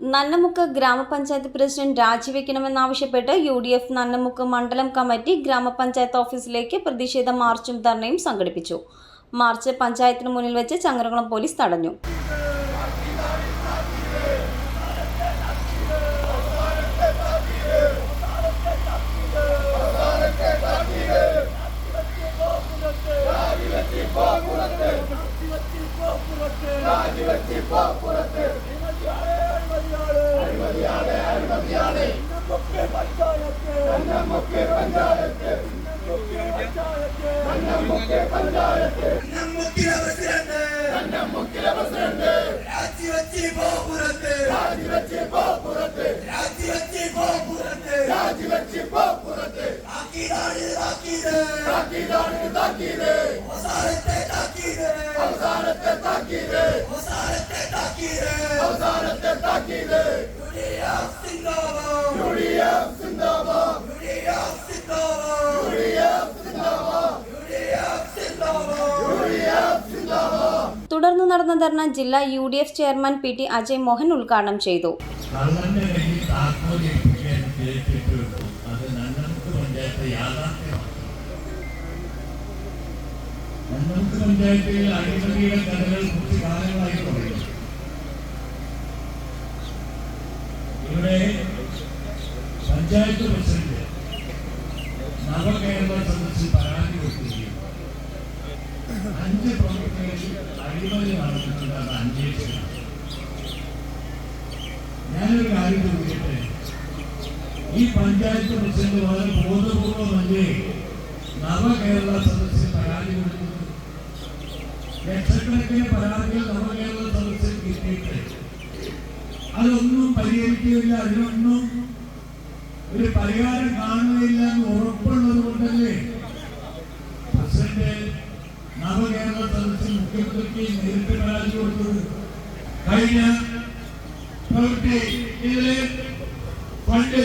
നന്നമുക്ക് ഗ്രാമപഞ്ചായത്ത് പ്രസിഡന്റ് രാജിവെക്കണമെന്നാവശ്യപ്പെട്ട് U D F Nannamukku മണ്ഡലം കമ്മിറ്റി ഗ്രാമപഞ്ചായത്ത് ഓഫീസിലേക്ക് പ്രതിഷേധ മാർച്ചും ധർണയും സംഘടിപ്പിച്ചു. മാർച്ച് പഞ്ചായത്തിന് മുന്നിൽ വെച്ച് ചങ്ങരകുളം പോലീസ് തടഞ്ഞു. താക്കീതാണ് താക്കീത് താക്കീതാണ് താക്കീത് തുടർന്ന് നടന്ന ധർണ ജില്ലാ U D F chairman P T Ajay Mohan ഉദ്ഘാടനം ചെയ്തു. ഇവിടെ പഞ്ചായത്ത് പ്രസിഡന്റ് നവകേരള സദസ്സിൽ പരാതി കൊടുക്കുകയും അഞ്ച് പ്രവർത്തകരിൽ അഴിമതി നടത്തുന്നത് അത് അന്വേഷിക്കണം ഞാനൊരു കാര്യം ചോദിക്കട്ടെ? ഈ പഞ്ചായത്ത് പ്രസിഡന്റ് വളരെ ബോധപൂർവമല്ലേ നവകേരള സദസ്സിൽ പരാതി കൊടുക്കുന്നത് ലക്ഷക്കണക്കിന് പരാതികൾ നവകേരള സദസ്സിൽ കിട്ടിയിട്ട് അതൊന്നും പരിഹരിക്കുകയില്ല അതിനൊന്നും ഒരു പരിഹാരം കാണുകയില്ല എന്ന് ഉറപ്പുള്ളത് കൊണ്ടല്ലേ പ്രസിഡന്റ് നവകേരള തലത്തിൽ മുഖ്യമന്ത്രിക്ക് നേരിട്ട് പരാതി കൊടുത്തത് കഴിഞ്ഞ പ്രവൃത്തി ഇതിൽ ഫണ്ട്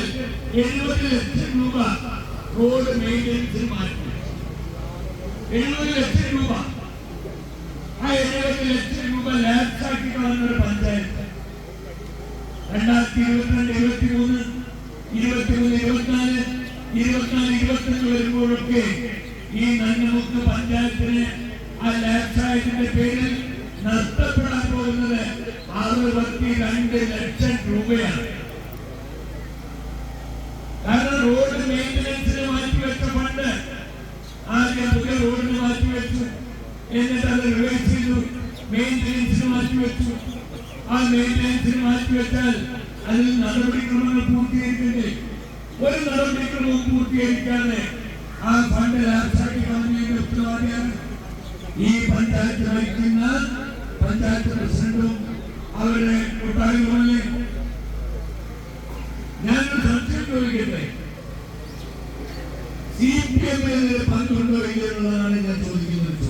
എഴുപത് ലക്ഷം രൂപ റോഡ് മെയിന്റെനൻസിന് മാറ്റി എഴുപത് ലക്ഷം രൂപ ആ എഴുപത് ലക്ഷം രൂപ ലാപ്സാക്കി കളഞ്ഞൊരു പഞ്ചായത്ത് രണ്ടായിരത്തി ഇരുപത്തിരണ്ട് ഇരുപത്തി മൂന്ന് ഇരുപത്തി മൂന്ന് ഇരുപത്തിനാല് ഇരുപത്തിനാല് ഇരുപത്തഞ്ച് വരുമ്പോഴൊക്കെ ഈ നന്നമുക്ക് പഞ്ചായത്തിന് ആ ലാബ്സായത്തിന്റെ പേരിൽ നഷ്ടപ്പെടാൻ പോകുന്നത് അറുപത്തി രണ്ട് ലക്ഷം രൂപയാണ്. കാരണം റോഡ് മെയിന്റനൻസിന് മാറ്റിവെച്ച ഫണ്ട് ആദ്യം പുതിയ റോഡിന് മാറ്റിവെച്ചു. എന്നിട്ട് അത് റിവേഴ്സ് ചെയ്തു. മെയിന്റനൻസിന് മാറ്റിവെച്ചു. ആ മെയിന്റനൻസിന് മാറ്റിവെച്ചാൽ അതിൽ നടപടിക്രമങ്ങൾ പൂർത്തീകരിക്കണ്ടേ ഒരു നടപടിക്രമവും പൂർത്തീകരിക്കാതെ ആ ഫണ്ട് ഉത്തരവാദിയാണ് ഈ പഞ്ചായത്ത് ഭരിക്കുന്ന പഞ്ചായത്ത് പ്രസിഡന്റും അവരുടെ കൂട്ടാളികളുമല്ലേ ഞാൻ സംശയം ചോദിക്കട്ടെ? സി പി എമ്മിന് പങ്കുണ്ടോ ഇല്ലെന്നുള്ളതാണ് ഞാൻ ചോദിക്കുന്നത്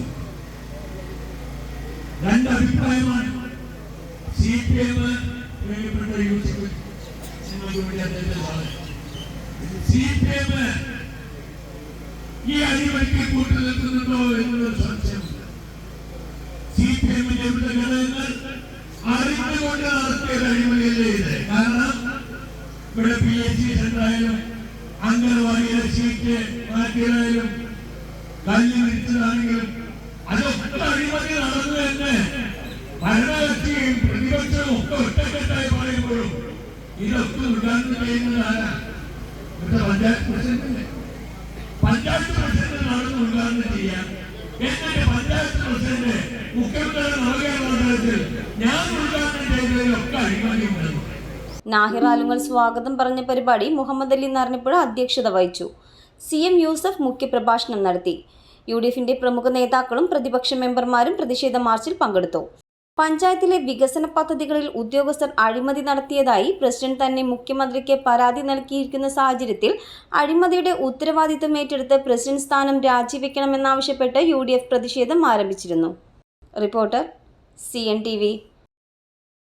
രണ്ട് അഭിപ്രായമാണ് സി പി എം പ്രിയപ്പെട്ട പറഞ്ഞു സി പി എം ഈ അടിമയ്ക്ക് കൂട്ടു നിൽക്കുന്നുണ്ടോ എന്നുള്ളൊരു സംശയമുണ്ട് സി പി എമ്മിന്റെ ഘടകങ്ങൾ അറിഞ്ഞുകൊണ്ട് നടത്തിയ അഴിമതിയല്ലേ ഇത്? കാരണം ഇവിടെ പി എച്ച് സി സെന്ററായാലും അംഗനവാടിയിലെ സീറ്റ് മാറ്റിയതായാലും കല്ല് വിരിച്ചതാണെങ്കിലും അതൊക്കെ അഴിമതി നടന്നു തന്നെ. ഭരണകക്ഷിയും പ്രതിപക്ഷവും ഒക്കെ ഒറ്റക്കെട്ടായി പറയുമ്പോഴും ഇതൊക്കെ ഉദ്ഘാടനം ചെയ്യുന്നത് ആരാ? ഇവിടുത്തെ പഞ്ചായത്ത് പ്രസിഡന്റ് പഞ്ചായത്ത് പ്രസിഡന്റ് നടന്ന് ഉദ്ഘാടനം ചെയ്യാം എന്നിട്ട് പഞ്ചായത്ത് പ്രസിഡന്റ് മുഖ്യമന്ത്രി നൽകിയ മണ്ഡലത്തിൽ ഞാൻ ഉദ്ഘാടനം ചെയ്തതിലൊക്കെ അഴിമതി ഉണ്ടെന്ന് നാഹിർ ആലുങ്ങൽ സ്വാഗതം പറഞ്ഞ പരിപാടി മുഹമ്മദ് അലി നാരണിപ്പുഴ അധ്യക്ഷത വഹിച്ചു. സി എം യൂസഫ് മുഖ്യപ്രഭാഷണം നടത്തി. യു ഡി എഫിന്റെ പ്രമുഖ നേതാക്കളും പ്രതിപക്ഷ മെമ്പർമാരും പ്രതിഷേധ മാർച്ചിൽ പങ്കെടുത്തു. പഞ്ചായത്തിലെ വികസന പദ്ധതികളിൽ ഉദ്യോഗസ്ഥർ അഴിമതി നടത്തിയതായി പ്രസിഡന്റ് തന്നെ മുഖ്യമന്ത്രിക്ക് പരാതി നൽകിയിരിക്കുന്ന സാഹചര്യത്തിൽ അഴിമതിയുടെ ഉത്തരവാദിത്തം ഏറ്റെടുത്ത് പ്രസിഡന്റ് സ്ഥാനം രാജിവെക്കണമെന്നാവശ്യപ്പെട്ട് യു പ്രതിഷേധം ആരംഭിച്ചിരുന്നു. Reporter C N